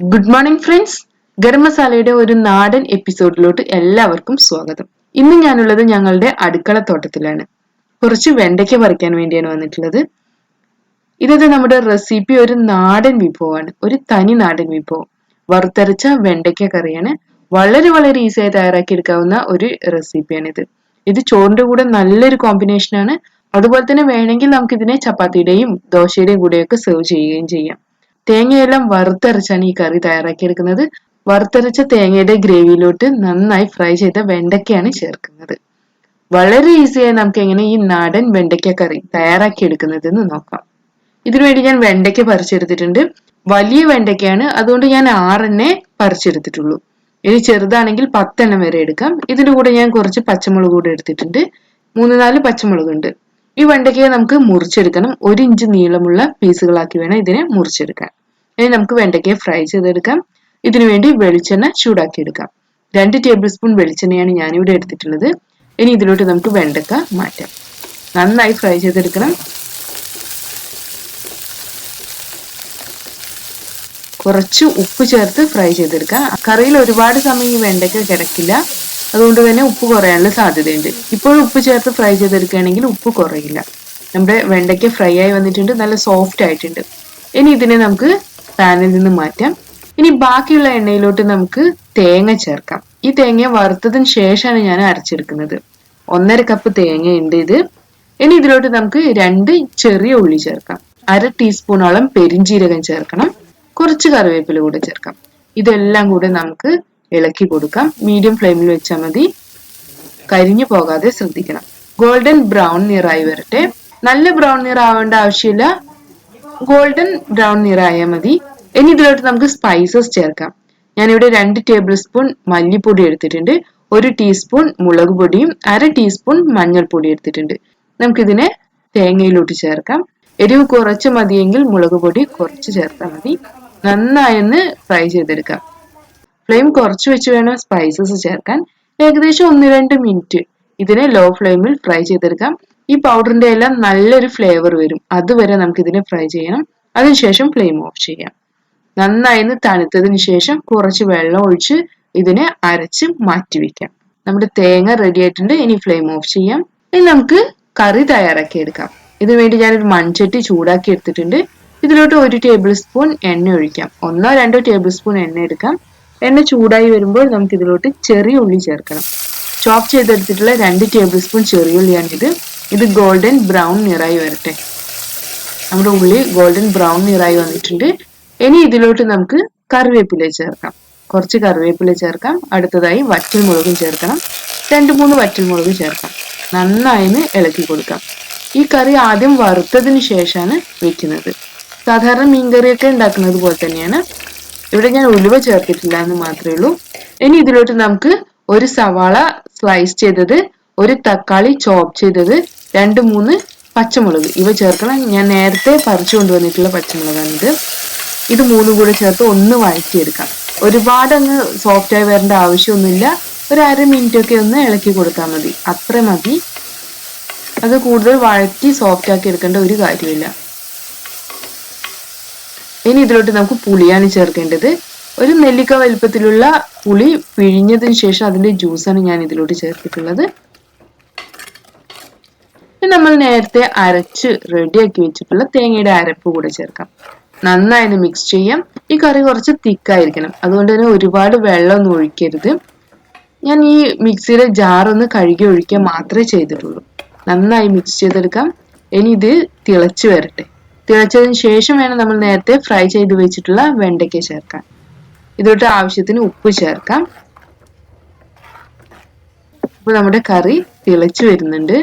Good morning friends garam മസാലയുടെ ഒരു നാടൻ എപ്പിസോഡിലോട്ട് എല്ലാവർക്കും സ്വാഗതം. ഇന്ന് ഞാനുള്ളത് ഞങ്ങളുടെ അടുക്കള തോട്ടത്തിലാണ്. കുറച്ച് വെണ്ടയ്ക്ക പറിക്കാൻ വേണ്ടിയാണ് വന്നിട്ടുള്ളത്. ഇതത് നമ്മുടെ റെസിപ്പി ഒരു നാടൻ വിഭവമാണ്. ഒരു തനി നാടൻ വിഭവം. വറുത്തരച്ച വെണ്ടയ്ക്ക കറിയാണ്. വളരെ വളരെ ഈസിയായി തയ്യാറാക്കിയെടുക്കാവുന്ന ഒരു റെസിപ്പിയാണിത് ഇത് ചോറിന്റെ കൂടെ നല്ലൊരു കോമ്പിനേഷനാണ് അതുപോലെ തന്നെ വേണമെങ്കിൽ നമുക്കിതിനെ ചപ്പാത്തിയുടെയും ദോശയുടെയും കൂടെയൊക്കെ സെർവ് ചെയ്യുകയും ചെയ്യാം. തേങ്ങയെല്ലാം വറുത്തരച്ചാണ് ഈ കറി തയ്യാറാക്കിയെടുക്കുന്നത്. വറുത്തരച്ച തേങ്ങയുടെ ഗ്രേവിയിലോട്ട് നന്നായി ഫ്രൈ ചെയ്ത വെണ്ടയ്ക്കയാണ് ചേർക്കുന്നത്. വളരെ ഈസിയായി നമുക്ക് എങ്ങനെ ഈ നാടൻ വെണ്ടയ്ക്ക കറി തയ്യാറാക്കിയെടുക്കുന്നത് എന്ന് നോക്കാം. ഇതിനുവേണ്ടി ഞാൻ വെണ്ടയ്ക്ക പറിച്ചെടുത്തിട്ടുണ്ട്. വലിയ വെണ്ടയ്ക്കയാണ്. അതുകൊണ്ട് ഞാൻ ആറെണ്ണേ പറിച്ചെടുത്തിട്ടുള്ളൂ. ഇനി ചെറുതാണെങ്കിൽ പത്തെണ്ണം വരെ എടുക്കാം. ഇതിന്റെ കൂടെ ഞാൻ കുറച്ച് പച്ചമുളക് കൂടെ എടുത്തിട്ടുണ്ട്. മൂന്ന് നാല് പച്ചമുളകുണ്ട്. ഈ വെണ്ടയ്ക്കയെ നമുക്ക് മുറിച്ചെടുക്കണം. ഒരു ഇഞ്ച് നീളമുള്ള പീസുകളാക്കി വേണം ഇതിനെ മുറിച്ചെടുക്കാൻ. ഇനി നമുക്ക് വെണ്ടയ്ക്കയെ ഫ്രൈ ചെയ്തെടുക്കാം. ഇതിനു വേണ്ടി വെളിച്ചെണ്ണ ചൂടാക്കി എടുക്കാം രണ്ട് ടേബിൾ സ്പൂൺ വെളിച്ചെണ്ണയാണ് ഞാനിവിടെ എടുത്തിട്ടുള്ളത്. ഇനി ഇതിലോട്ട് നമുക്ക് വെണ്ടക്ക മാറ്റാം. നന്നായി ഫ്രൈ ചെയ്തെടുക്കണം. കുറച്ച് ഉപ്പ് ചേർത്ത് ഫ്രൈ ചെയ്തെടുക്കാം. കറിയിൽ ഒരുപാട് സമയം ഈ വെണ്ടയ്ക്ക കിടക്കില്ല. അതുകൊണ്ട് തന്നെ ഉപ്പ് കുറയാനുള്ള സാധ്യതയുണ്ട്. ഇപ്പോൾ ഉപ്പ് ചേർത്ത് ഫ്രൈ ചെയ്തെടുക്കുകയാണെങ്കിൽ ഉപ്പ് കുറയില്ല. നമ്മുടെ വെണ്ടയ്ക്ക ഫ്രൈ ആയി വന്നിട്ടുണ്ട് നല്ല സോഫ്റ്റ് ആയിട്ടുണ്ട്. ഇനി ഇതിനെ നമുക്ക് പാനിൽ നിന്ന് മാറ്റാം. ഇനി ബാക്കിയുള്ള എണ്ണയിലോട്ട് നമുക്ക് തേങ്ങ ചേർക്കാം. ഈ തേങ്ങ വറുത്തതിന് ശേഷമാണ് ഞാൻ അരച്ചെടുക്കുന്നത്. ഒന്നര കപ്പ് തേങ്ങയുണ്ട് ഇത്. ഇനി ഇതിലോട്ട് നമുക്ക് രണ്ട് ചെറിയ ഉള്ളി ചേർക്കാം. അര ടീസ്പൂണോളം പെരിഞ്ചീരകം ചേർക്കണം. കുറച്ച് കറിവേപ്പില കൂടെ ചേർക്കാം. ഇതെല്ലാം കൂടെ നമുക്ക് ഇളക്കി കൊടുക്കാം. മീഡിയം ഫ്ലെയിമിൽ വെച്ചാൽ മതി. കരിഞ്ഞു പോകാതെ ശ്രദ്ധിക്കണം. ഗോൾഡൻ ബ്രൗൺ നിറായി വരട്ടെ. നല്ല ബ്രൗൺ നിറ ആവേണ്ട ആവശ്യമില്ല. ഗോൾഡൻ ബ്രൗൺ നിറായാൽ മതി. ഇനി ഇതിലോട്ട് നമുക്ക് സ്പൈസസ് ചേർക്കാം. ഞാനിവിടെ രണ്ട് ടേബിൾ സ്പൂൺ മല്ലിപ്പൊടി എടുത്തിട്ടുണ്ട്. ഒരു ടീസ്പൂൺ മുളക് പൊടിയും അര ടീസ്പൂൺ മഞ്ഞൾപ്പൊടി എടുത്തിട്ടുണ്ട്. നമുക്കിതിനെ തേങ്ങയിലോട്ട് ചേർക്കാം. എരിവ് കുറച്ച് മതിയെങ്കിൽ മുളക് പൊടി കുറച്ച് ചേർത്താൽ മതി. നന്നായൊന്ന് ഫ്രൈ ചെയ്തെടുക്കാം. ഫ്ലെയിം കുറച്ച് വെച്ച് വേണം സ്പൈസസ് ചേർക്കാൻ. ഏകദേശം ഒന്ന് രണ്ട് മിനിറ്റ് ഇതിനെ ലോ ഫ്ലെയിമിൽ ഫ്രൈ ചെയ്തെടുക്കാം. ഈ പൗഡറിന്റെ എല്ലാം നല്ലൊരു ഫ്ലേവർ വരും. അതുവരെ നമുക്ക് ഇതിനെ ഫ്രൈ ചെയ്യണം. അതിനുശേഷം ഫ്ലെയിം ഓഫ് ചെയ്യാം. നന്നായി തണുത്തതിന് ശേഷം കുറച്ച് വെള്ളം ഒഴിച്ച് ഇതിനെ അരച്ച് മാറ്റി വെക്കാം. നമ്മുടെ തേങ്ങ റെഡി ആയിട്ടുണ്ട്. ഇനി ഫ്ലെയിം ഓഫ് ചെയ്യാം. ഇനി നമുക്ക് കറി തയ്യാറാക്കി എടുക്കാം. ഇതിനു വേണ്ടി ഞാനൊരു മൺചട്ടി ചൂടാക്കി എടുത്തിട്ടുണ്ട്. ഇതിലോട്ട് ഒരു ടേബിൾ സ്പൂൺ എണ്ണ ഒഴിക്കാം. ഒന്നോ രണ്ടോ ടേബിൾ സ്പൂൺ എണ്ണ എടുക്കാം. എണ്ണ ചൂടായി വരുമ്പോൾ നമുക്ക് ഇതിലോട്ട് ചെറിയ ഉള്ളി ചേർക്കണം. ചോപ്പ് ചെയ്തെടുത്തിട്ടുള്ള രണ്ട് ടേബിൾ സ്പൂൺ ചെറിയ ഉള്ളിയാണിത്. ഇത് ഗോൾഡൻ ബ്രൗൺ നിറായി വരട്ടെ. നമ്മുടെ ഉള്ളി ഗോൾഡൻ ബ്രൗൺ നിറായി വന്നിട്ടുണ്ട്. ഇനി ഇതിലോട്ട് നമുക്ക് കറിവേപ്പില ചേർക്കാം. കുറച്ച് കറിവേപ്പില ചേർക്കാം. അടുത്തതായി വറ്റൽമുളകും ചേർക്കണം. രണ്ട് മൂന്ന് വറ്റൽമുളക് ചേർക്കാം. നന്നായി ഇളക്കി കൊടുക്കാം. ഈ കറി ആദ്യം വറുത്തതിന് ശേഷമാണ് വെക്കുന്നത്. സാധാരണ മീൻകറിയൊക്കെ ഉണ്ടാക്കുന്നത് പോലെ തന്നെയാണ്. ഇവിടെ ഞാൻ ഉലുവ ചേർത്തിട്ടില്ല എന്ന് മാത്രമേ ഉള്ളൂ. ഇനി ഇതിലോട്ട് നമുക്ക് ഒരു സവാള സ്ലൈസ് ചെയ്തത് ഒരു തക്കാളി ചോപ്പ് ചെയ്തത് രണ്ട് മൂന്ന് പച്ചമുളക്. ഇവ ചേർക്കണം. ഞാൻ നേരത്തെ പറിച്ചു കൊണ്ടുവന്നിട്ടുള്ള പച്ചമുളകാണിത്. ഇത് മൂന്നും കൂടെ ചേർത്ത് ഒന്ന് വഴറ്റിയെടുക്കാം. ഒരുപാട് അങ്ങ് സോഫ്റ്റ് ആയി വരേണ്ട ആവശ്യമൊന്നുമില്ല. ഒരു അര മിനിറ്റ് ഒക്കെ ഒന്ന് ഇളക്കി കൊടുത്താൽ മതി. അത്ര മതി. അത് കൂടുതൽ വഴറ്റി സോഫ്റ്റ് ആക്കി എടുക്കേണ്ട ഒരു കാര്യമില്ല. ഇനി ഇതിലോട്ട് നമുക്ക് പുളിയാണ് ചേർക്കേണ്ടത്. ഒരു നെല്ലിക്ക വലുപ്പത്തിലുള്ള പുളി പിഴിഞ്ഞതിന് ശേഷം അതിന്റെ ജ്യൂസാണ് ഞാൻ ഇതിലോട്ട് ചേർത്തിട്ടുള്ളത്. നമ്മൾ നേരത്തെ അരച്ച് റെഡിയാക്കി വെച്ചിട്ടുള്ള തേങ്ങയുടെ അരപ്പ് കൂടെ ചേർക്കാം. നന്നായി മിക്സ് ചെയ്യാം. ഈ കറി കുറച്ച് തിക്കായിരിക്കണം. അതുകൊണ്ട് തന്നെ ഒരുപാട് വെള്ളമൊന്നും ഒഴിക്കരുത്. ഞാൻ ഈ മിക്സിയുടെ ജാറൊന്ന് കഴുകി ഒഴിക്കുക മാത്രമേ ചെയ്തിട്ടുള്ളൂ. നന്നായി മിക്സ് ചെയ്തെടുക്കാം. ഇനി ഇത് തിളച്ച് വരട്ടെ. തിളച്ചതിന് ശേഷം വേണം നമ്മൾ നേരത്തെ ഫ്രൈ ചെയ്ത് വെച്ചിട്ടുള്ള വെണ്ടയ്ക്ക ചേർക്കാൻ. ഇതോട്ട് ആവശ്യത്തിന് ഉപ്പ് ചേർക്കാം. ഇപ്പൊ നമ്മുടെ കറി തിളച്ചു വരുന്നുണ്ട്.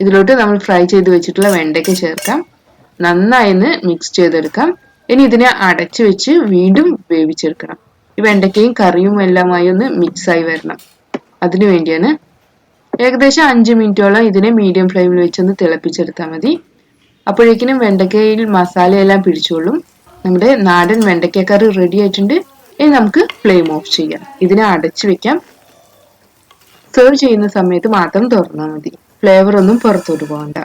ഇതിലോട്ട് നമ്മൾ ഫ്രൈ ചെയ്ത് വെച്ചിട്ടുള്ള വെണ്ടയ്ക്ക ചേർക്കാം. നന്നായി മിക്സ് ചെയ്തെടുക്കാം. ഇനി ഇതിനെ അടച്ചു വെച്ച് വീണ്ടും വേവിച്ചെടുക്കണം. ഈ വെണ്ടയ്ക്കയും കറിയും എല്ലാമായി ഒന്ന് മിക്സ് ആയി വരണം. അതിനു വേണ്ടിയാണ് ഏകദേശം അഞ്ച് മിനിറ്റോളം ഇതിനെ മീഡിയം ഫ്ലെയിമിൽ വെച്ചൊന്ന് തിളപ്പിച്ചെടുത്താൽ മതി. അപ്പോഴേക്കിനും വെണ്ടയ്ക്കയിൽ മസാലയെല്ലാം പിടിച്ചോളും. നമ്മുടെ നാടൻ വെണ്ടയ്ക്ക കറി റെഡി ആയിട്ടുണ്ട്. ഇനി നമുക്ക് ഫ്ലെയിം ഓഫ് ചെയ്യാം. ഇതിനെ അടച്ചു വെക്കാം. സെർവ് ചെയ്യുന്ന സമയത്ത് മാത്രം തുറന്നാൽ മതി. ഫ്ലേവർ ഒന്നും പുറത്തോട്ട് പോകണ്ട.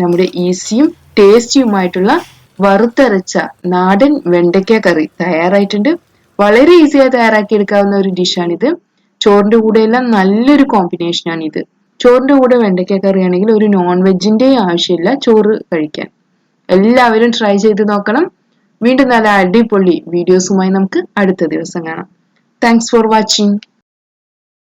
നമ്മുടെ ഈസിയും ടേസ്റ്റിയുമായിട്ടുള്ള വറുത്തരച്ച നാടൻ വെണ്ടയ്ക്ക കറി തയ്യാറായിട്ടുണ്ട്. വളരെ ഈസിയായി തയ്യാറാക്കി എടുക്കാവുന്ന ഒരു ഡിഷാണിത് ചോറിന്റെ കൂടെ എല്ലാം നല്ലൊരു കോമ്പിനേഷനാണ് ഇത്. ചോറിന്റെ കൂടെ വെണ്ടയ്ക്ക കറി ആണെങ്കിൽ ഒരു നോൺ വെജിന്റെയും ആവശ്യമില്ല. ചോറ് കഴിക്കാൻ. എല്ലാവരും ട്രൈ ചെയ്ത് നോക്കണം. വീണ്ടും നല്ല അടിപൊളി വീഡിയോസുമായി നമുക്ക് അടുത്ത ദിവസം കാണാം. Thanks for watching